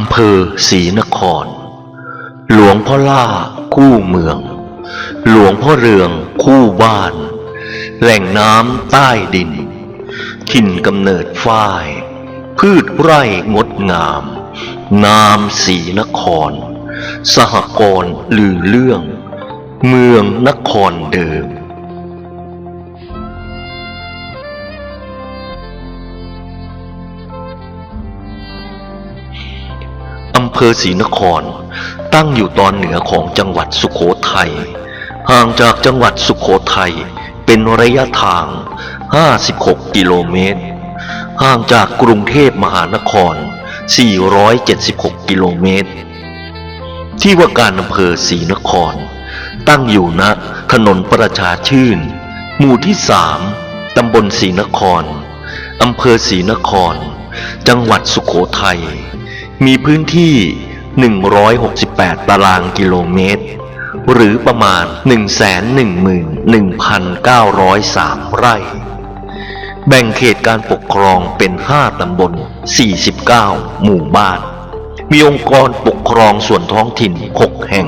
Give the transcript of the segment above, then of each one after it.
ำเภอศรีนคร หลวงพ่อล่าคู่เมือง หลวงพ่อเรืองคู่บ้าน แหล่งน้ำใต้ดินถิ่นกำเนิดฝ้าย พืชไร่งดงาม นามศรีนคร สหกรณ์ลือเรื่อง เมืองนครเดิม ภอศรีนคร ตั้งอยู่ตอนเหนือของจังหวัดสุโขทัย ห่างจากจังหวัดสุโขทัยเป็นระยะทาง 56 กิโลเมตร ห่างจากกรุงเทพมหานคร 476 กิโลเมตร ที่ว่าการอำเภอศรีนคร ตั้งอยู่ณถนนประชาชื่น หมู่ที่สามตำบลศรีนคร อำเภอศรีนคร จังหวัดสุโขทัย มีพื้นที่ 168 ตารางกิโลเมตร หรือประมาณ 111,903 ไร่ แบ่งเขตการปกครองเป็น 5 ตำบล 49 หมู่บ้าน มีองค์กรปกครองส่วนท้องถิ่น 6 แห่ง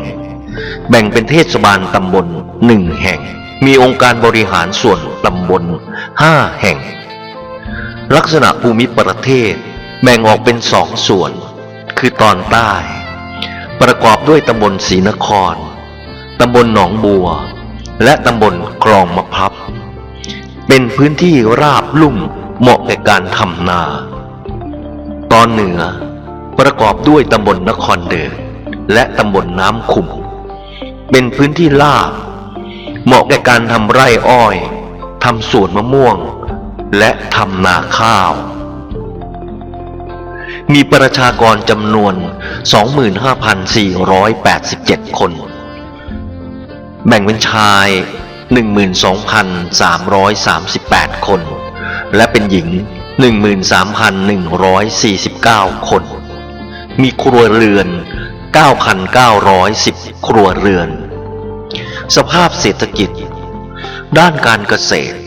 แบ่งเป็นเทศบาลตำบล 1 แห่ง มีองค์การบริหารส่วนตำบล 5 แห่ง ลักษณะภูมิประเทศแบ่งออกเป็นสองส่วน คือตอนใต้ ประกอบด้วยตำบลศรีนคร ตำบลหนองบัว และตำบลคลองมะพร้าวเป็นพื้นที่ราบลุ่มเหมาะแก่การทำนา ตอนเหนือ ประกอบด้วยตำบลนครเดิมและตำบลน้ำขุ่มเป็นพื้นที่ลาบ เหมาะแก่การทำไร่อ้อยทำสวนมะม่วง และทำนาข้าว มีประชากรจำนวน 25,487 คน แบ่งเป็นชาย 12,338 คน และเป็นหญิง 13,149 คน มีครัวเรือน 9,910 ครัวเรือน สภาพเศรษฐกิจ ด้านการเกษตร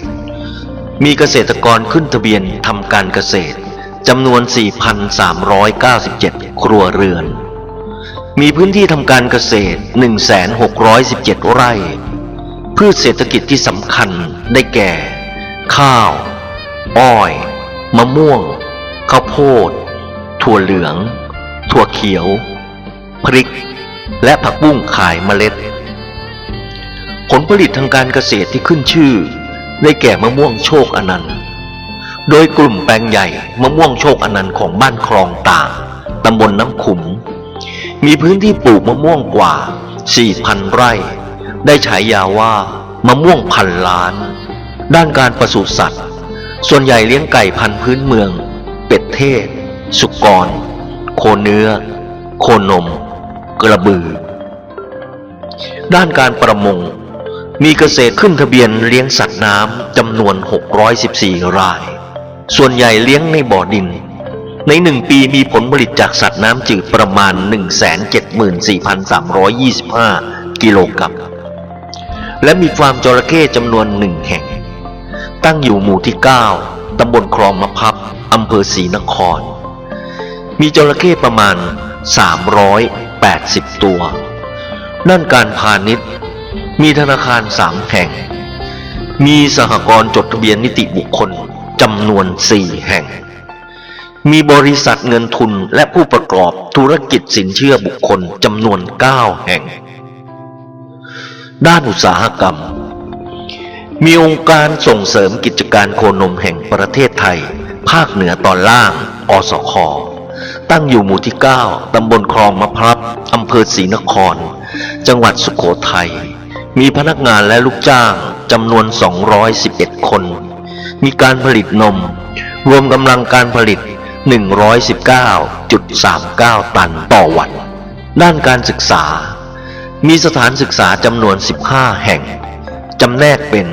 มีเกษตรกรขึ้นทะเบียนทำการเกษตร จำนวน 4,397 ครัวเรือน มีพื้นที่ทำการเกษตร 1,617 ไร่ พืชเศรษฐกิจที่สำคัญได้แก่ ข้าว อ้อย มะม่วง ข้าวโพด ถั่วเหลือง ถั่วเขียว พริก และผักบุ้งขายเมล็ด ผลผลิตทางการเกษตรที่ขึ้นชื่อ ได้แก่มะม่วงโชคอนันต์ โดยกลุ่มแปลงใหญ่มะม่วงโชคอนันต์ของบ้านคลองต่างตำบลน้ำขุม มีพื้นที่ปลูกมะม่วงกว่า 4,000 ไร่ ได้ฉายาว่ามะม่วงพันล้าน ด้านการปศุสัตว์ ส่วนใหญ่เลี้ยงไก่พันธุ์พื้นเมือง เป็ดเทศ สุกร โคเนื้อ โคนม กระบือ ด้านการประมง มีเกษตรขึ้นทะเบียนเลี้ยงสัตว์น้ำจำนวน 614 ราย ส่วนใหญ่เลี้ยงในบ่อดิน ในหนึ่งปีมีผลผลิตจากสัตว์น้ำจืดประมาณ 174,325 กิโลกรัม และมีฟาร์มจระเข้จำนวนหนึ่งแห่ง ตั้งอยู่หมู่ที่ 9 ตำบลคลองมะพับ อำเภอศรีนคร มีจระเข้ประมาณ 380 ตัว ด้านการพาณิชย์ มีธนาคารสามแห่ง มีสหกรณ์จดทะเบียนนิติบุคคล จำนวนสี่แห่ง มีบริษัทเงินทุนและผู้ประกอบธุรกิจสินเชื่อบุคคลจำนวน 9 แห่ง ด้านอุตสาหกรรม มีองค์การส่งเสริมกิจการโคนมแห่งประเทศไทย ภาคเหนือตอนล่าง อสคตั้งอยู่หมู่ที่ 9 ตำบลคลองมะพร้าวอำเภอศรีนคร จังหวัดสุโขทัย มีพนักงานและลูกจ้างจำนวน 211 คน มีการผลิตนม รวมกำลังการผลิต 119.39 ตันต่อวัน ด้านการศึกษา มีสถานศึกษาจำนวน 15 แห่ง จำแนกเป็น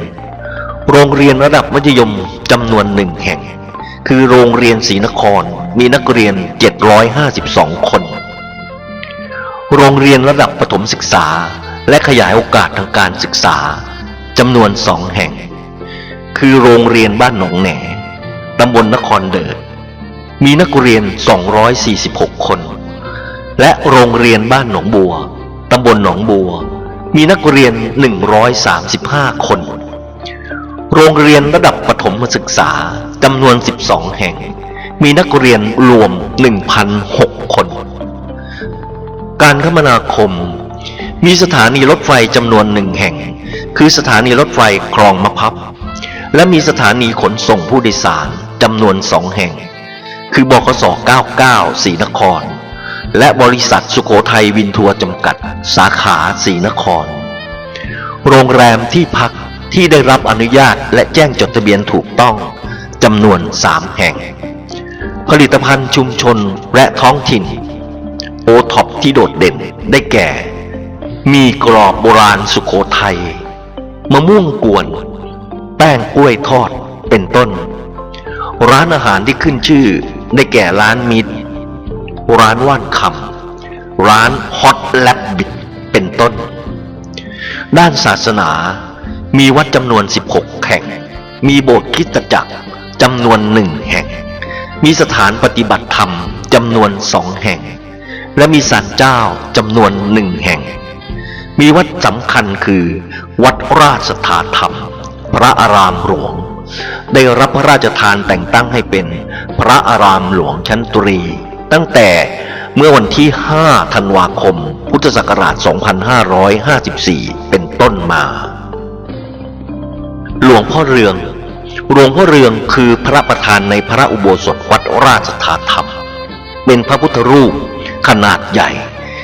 โรงเรียนระดับมัธยมจำนวนหนึ่งแห่ง คือโรงเรียนศรีนครมีนักเรียน 752 คน โรงเรียนระดับประถมศึกษาและขยายโอกาสทางการศึกษาจำนวนสองแห่ง คือโรงเรียนบ้านหนองแหนตำบลนครเดิดมีนักเรียน 246 คน และโรงเรียนบ้านหนองบัวตำบลหนองบัว มีนักเรียน 135 คน โรงเรียนระดับประถมศึกษาจำนวน 12 แห่ง มีนักเรียนรวม 1,006 คน การคมนาคม มีสถานีรถไฟจำนวนหนึ่งแห่ง คือสถานีรถไฟคลองมะพับ และมีสถานีขนส่งผู้โดยสารจำนวนสองแห่ง คือบขส99 ศรีนคร และบริษัทสุโขทัยวินทัวร์จำกัด สาขาศรีนคร โรงแรมที่พักที่ได้รับอนุญาตและแจ้งจดทะเบียนถูกต้องจำนวน 3 แห่ง ผลิตภัณฑ์ชุมชนและท้องถิ่น โอท็อปที่โดดเด่นได้แก่ มีกรอบโบราณสุขโขทัยมะม่วงกวน แป้งกล้วยทอดเป็นต้น ร้านอาหารที่ขึ้นชื่อได้แก่ร้านมิตร ร้านว่านคำร้านฮอตแลบบิดเป็นต้น ด้านศาสนามีวัดจำนวน 16 แห่ง มีโบสถ์คิตจักรจำนวนหนึ่งแห่ง มีสถานปฏิบัติธรรมจำนวนสองแห่ง และมีศาลเจ้าจำนวนหนึ่งแห่ง มีวัดสำคัญคือ วัดราชธาธรรม พระอารามหลวง ได้รับพระราชทานแต่งตั้งให้เป็นพระอารามหลวงชั้นตรี ตั้งแต่เมื่อวันที่ 5 ธันวาคม พุทธศักราช 2554 เป็นต้นมา หลวงพ่อเรือง หลวงพ่อเรืองคือพระประธานในพระอุโบสถวัดราชธาธรรม เป็นพระพุทธรูปขนาดใหญ่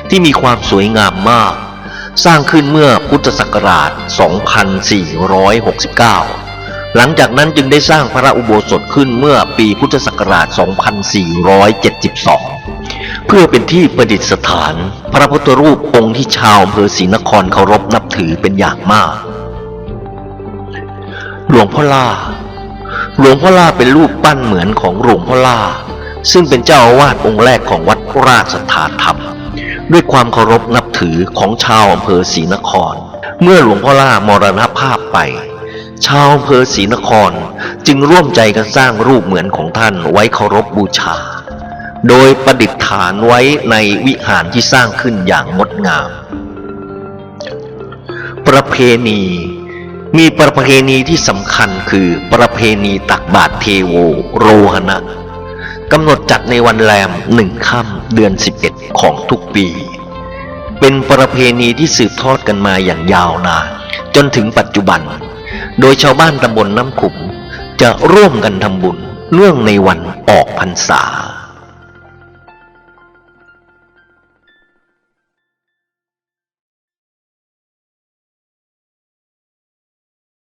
ที่มีความสวยงามมาก สร้างขึ้นเมื่อพุทธศักราช 2469 หลังจากนั้นจึงได้สร้างพระอุโบสถขึ้นเมื่อปีพุทธศักราช 2472 เพื่อเป็นที่ประดิษฐาน พระพุทธรูปองค์ที่ชาวอำเภอศรีนครเคารพนับถือเป็นอย่างมาก หลวงพ่อล่า หลวงพ่อล่าเป็นรูปปั้นเหมือนของหลวงพ่อล่า ซึ่งเป็นเจ้าอาวาสองค์แรกของวัดราชธาธรรม ด้วยความเคารพนับถือของชาวอำเภอศรีนคร เมื่อหลวงพ่อล่ามรณภาพไป ชาวอำเภอศรีนครจึงร่วมใจกันสร้างรูปเหมือนของท่านไว้เคารพบูชา โดยประดิษฐานไว้ในวิหารที่สร้างขึ้นอย่างงดงาม ประเพณี มีประเพณีที่สำคัญคือประเพณีตักบาตรเทโวโรหณะ กำหนดจัดในวันแรมหนึ่งค่ำเดือน 11 ของทุกปี เป็นประเพณีที่สืบทอดกันมาอย่างยาวนานจนถึงปัจจุบัน โดยชาวบ้านตำบลน้ำขุม จะร่วมกันทำบุญเรื่องในวันออกพรรษา